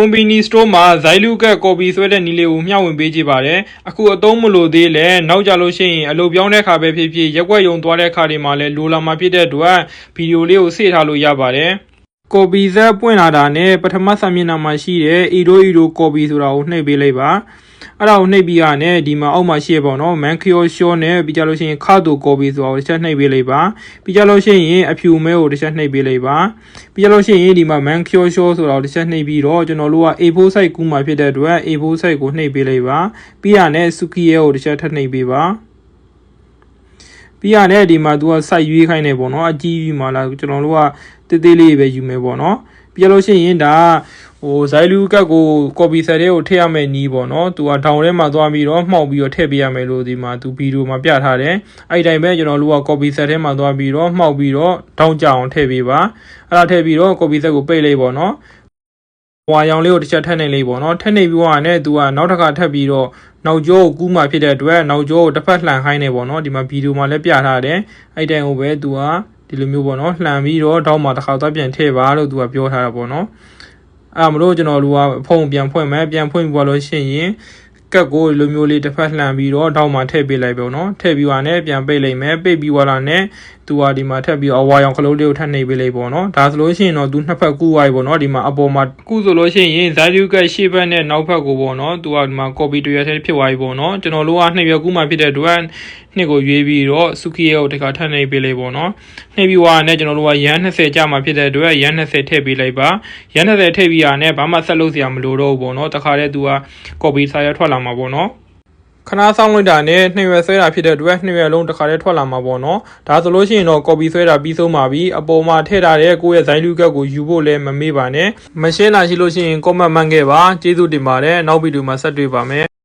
ကွန်ဘီနီစတိုးမှာဇိုင်လူကတ်ကော်ပီဆွဲတဲ့နီလေးကိုမျှဝေပေးကြပါတယ်အခုအသုံးမလို့သေးလဲနောက်ကြလို့ရှိရင်အလုပ်ပြောင်းတဲ့ခါပဲဖြစ်ဖြစ်ရက်ွက်ယုံသွားတဲ့ခါတွေမှာလဲလိုလာမှာဖြစ်တဲ့အတွက်ဗီဒီယိုလေးကိုစေ့ထားလို့ရပါတယ် ကော်ပီဇက်ပွင့်လာတာနဲ့ပထမစာမျက်နှာမှာရှိတဲ့ Edo Edo ကော်ပီဆိုတာကိုနှိပ်ပေးလိုက်ပါအဲ့ဒါကိုနှိပ်ပြီးရနဲ့ဒီမှာအောက်မှာရှိရပေါ့နော် Mancure Show နဲ့ပြီးကြလို့ရှိရင်ခါတူကော်ပီဆိုတာကိုတစ်ချက်နှိပ်ပေးလိုက်ပါပြီးကြလို့ရှိရင်အဖြူမဲကိုတစ်ချက်နှိပ်ပေးလိုက်ပါပြီးကြလို့ရှိရင်ဒီမှာ Mancure Show ဆိုတာကိုတစ်ချက်နှိပ်ပြီးတော့ကျွန်တော်တို့က A4 site ကူးမှာဖြစ်တဲ့အတွက် A4 site ကိုနှိပ်ပေးလိုက်ပါပြီးရနဲ့ Sukiye ကိုတစ်ချက်ထပ်နှိပ်ပေးပါပြီးရနဲ့ဒီမှာသူက site ရွေးခိုင်းနေပေါ့နော်အကြီးကြီးမှလာကျွန်တော်တို့က တေးသေးလေးပဲယူမယ်ပေါ့နော်ပြီးကြလို့ရှိရင်ဒါဟိုဇိုင်လူကတ်ကို copy set တွေကိုထည့်ရမယ်နီးပေါ့နော်သူကဒေါင်ထဲမှာသွားပြီးတော့မှောက်ပြီးတော့ထည့်ပေးရမယ်လို့ဒီမှာသူဗီဒီယိုမှာပြထားတယ်အဲ့ဒီတိုင်းပဲကျွန်တော်တို့က copy set ထဲမှာသွားပြီးတော့မှောက်ပြီးတော့ဒေါင်ကြအောင်ထည့်ပေးပါအဲ့ဒါထည့်ပြီးတော့ copy set ကိုပိတ်လိုက်ပေါ့နော်ဟွာရောင်လေးကိုတစ်ချက်ထည့်နေလေးပေါ့နော်ထည့်နေပြီးတော့နဲ့သူကနောက်တစ်ခါထပ်ပြီးတော့နောက်ကျောကိုကူးမှဖြစ်တဲ့အတွက်နောက်ကျောကိုတစ်ဖက်လှန်ခိုင်းနေပေါ့နော်ဒီမှာဗီဒီယိုမှာလည်းပြထားတယ်အဲ့ဒီတိုင်းကိုပဲသူက ဒီလိုမျိုးပေါ့နော်လှန်ပြီးတော့ဒေါက်မှာတစ်ခါသွားပြန်ထည့်ပါလို့သူကပြောထားတာပေါ့နော်အဲ့ဒါမလို့ကျွန်တော်တို့ကဖုန်းပြန်ဖွင့်မယ်ပြန်ဖွင့်ပြီးတော့ရှိရင် ကက်ကိုလိုမျိုးလေးတစ်ဖက်လှန်ပြီးတော့တောက်မှထည့်ပေးလိုက်ပေါ့နော်ထည့်ပြီးသွားနဲ့ပြန်ပိတ်လိုက်မယ်ပိတ်ပြီးသွားတာနဲ့သူကဒီမှာထပ်ပြီးအဝါရောင်ခလုံးလေးကိုထပ်နှိပ်ပေးလိုက်ပေါ့နော်ဒါဆိုလို့ရှိရင်တော့သူနှစ်ဖက်ကူးသွားပြီပေါ့နော်ဒီမှာအပေါ်မှာကူးဆိုလို့ရှိရင်ဇာတိကက်ရှေ့ဘက်နဲ့နောက်ဘက်ကိုပေါ့နော်သူကဒီမှာ copy တရထဲဖြစ်သွားပြီပေါ့နော်ကျွန်တော်တို့ကနှစ်ရွက်ကူးမှဖြစ်တဲ့အတွက်နှစ်ကိုရွေးပြီးတော့စုခီရဲ့ကိုတခါထပ်နှိပ်ပေးလိုက်ပေါ့နော်နှိပ်ပြီးသွားနဲ့ကျွန်တော်တို့ကရန်20ကြာမှဖြစ်တဲ့အတွက်ရန်20ထည့်ပေးလိုက်ပါရန်20ထည့်ပြီးရနဲ့ဘာမှဆက်လုပ်စရာမလိုတော့ဘူးပေါ့နော်တခါတည်းသူက copy စာရထွက်လာမှာပေါ့နော်ခဏဆောင်လိုက်တာနဲ့နှစ်ရွယ်ဆွဲတာဖြစ်တဲ့အတွက်နှစ်ရွယ်လုံးတစ်ခါတည်းထွက်လာမှာပေါ့နော်ဒါဆိုလို့ရှိရင်တော့ copy ဆွဲတာပြီးဆုံးပါပြီအပေါ်မှာထည့်ထားတဲ့ကိုယ့်ရဲ့ဇိုင်းလူကက်ကိုယူဖို့လည်းမမေ့ပါနဲ့မရှင်းတာရှိလို့ရှိရင် comment မှန်ခဲ့ပါကျေးဇူးတင်ပါတယ်နောက်ဗီဒီယိုမှာဆက်တွေ့ပါမယ်